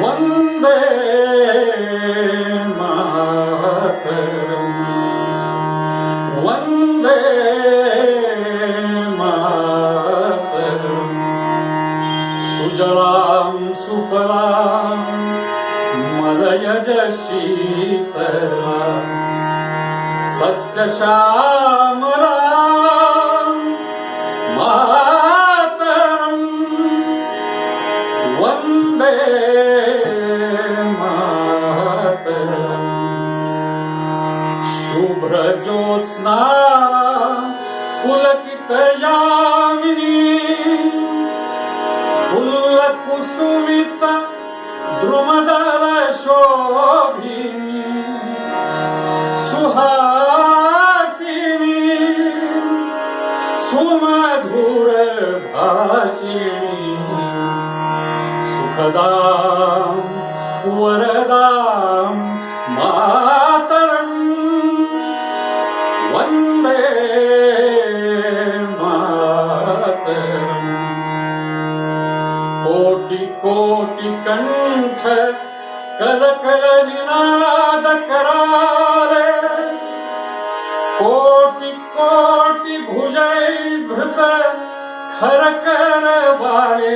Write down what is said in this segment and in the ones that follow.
வந்தே மாதரம் வந்தே மாதரம் சுஜலாம் சுபலாம் மலயஜ சீதலாம். சஸ்யசாமலாம் વંદે શુભ્ર જ્યોત્સના પુલકિતયામિની. ફુલ્લ કુસુમિત ધ્રુમ सुखदां वरदां मातरम् वन्दे मातरम् कोटि कोटि कण्ठ कल कल निनाद कराले कोटि कोटि भुजै धृत खर कर वाले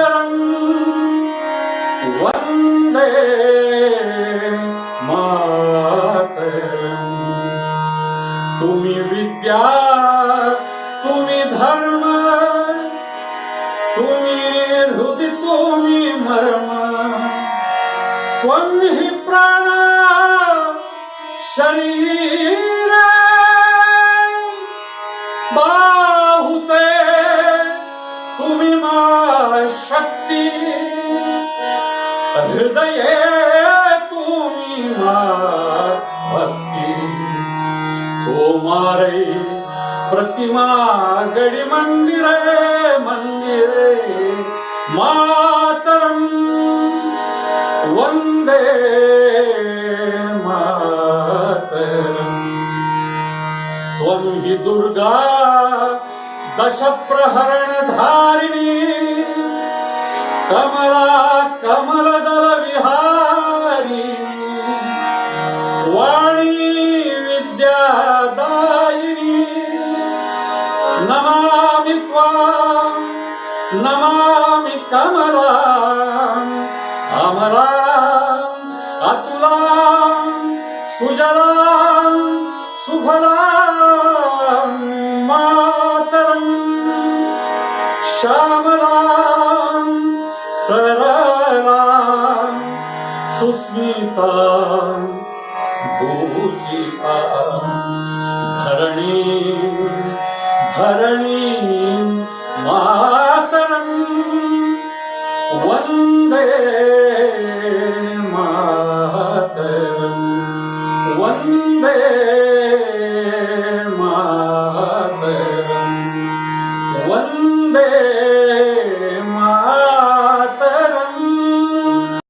তুমি বিদ্যা, তুমি ধর্ম, তুমি হৃদি তুমি মর্ম। কোনহি প্রাণ শরীর বাহুতে তুমি মা শক্তি, হৃদয়ে कौमारे प्रतिमा गडी मंदिरे मंदिरे मातरम वंदे मातरम. त्वं हि दुर्गा दशप्रहरणधारिणी कमला कमलदा त्वां नमामि कमलाम् अमलाम् अतुलाम् सुजलाम् सुफलाम् मातरम् श्यामलाम् सरलाम् सुस्मिताम् भूषिता धरणी धरणी